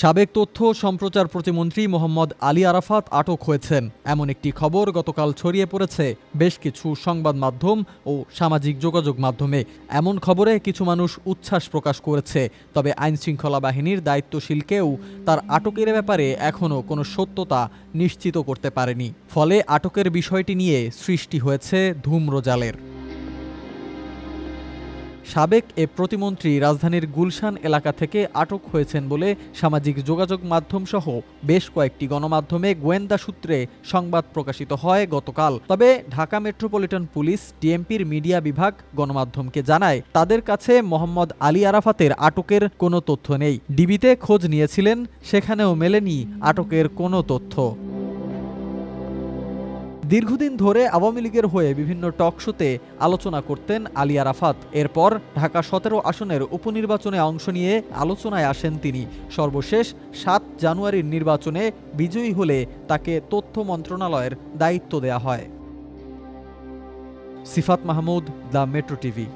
সাবেক তথ্য সম্প্রচার প্রতিমন্ত্রী মোহাম্মদ আলী আরাফাত আটক হয়েছেন। এমন একটি খবর গতকাল ছড়িয়ে পড়েছে বেশ কিছু সংবাদ মাধ্যম ও সামাজিক যোগাযোগ মাধ্যমে। এমন খবরে কিছু মানুষ উচ্ছ্বাস প্রকাশ করেছে, তবে আইনশৃঙ্খলা বাহিনীর দায়িত্বশীল কেউ তার আটকের ব্যাপারে এখনও কোনো সত্যতা নিশ্চিত করতে পারেনি। ফলে আটকের বিষয়টি নিয়ে সৃষ্টি হয়েছে ধূম্রজালের। সাবেক এ প্রতিমন্ত্রী রাজধানীর গুলশান এলাকা থেকে আটক হয়েছেন বলে সামাজিক যোগাযোগ মাধ্যম সহ বেশ কয়েকটি গণমাধ্যমে গোয়েন্দা সূত্রে সংবাদ প্রকাশিত হয় গতকাল। তবে ঢাকা মেট্রোপলিটন পুলিশ, ডিএমপির মিডিয়া বিভাগ গণমাধ্যমকে জানায়, তাদের কাছে মোহাম্মদ আলী আরাফাতের আটকের কোনো তথ্য নেই। ডিবিতে খোঁজ নিয়েছিলেন, সেখানেও মেলেনি আটকের কোনো তথ্য। দীর্ঘদিন ধরে আওয়ামী লীগের হয়ে বিভিন্ন টক শোতে আলোচনা করতেন আলী আরাফাত। এরপর ঢাকা সতেরো আসনের উপনির্বাচনে অংশ নিয়ে আলোচনায় আসেন তিনি। সর্বশেষ সাত জানুয়ারির নির্বাচনে বিজয়ী হলে তাকে তথ্য মন্ত্রণালয়ের দায়িত্ব দেয়া হয়। Sifat Mahmud, the metro TV.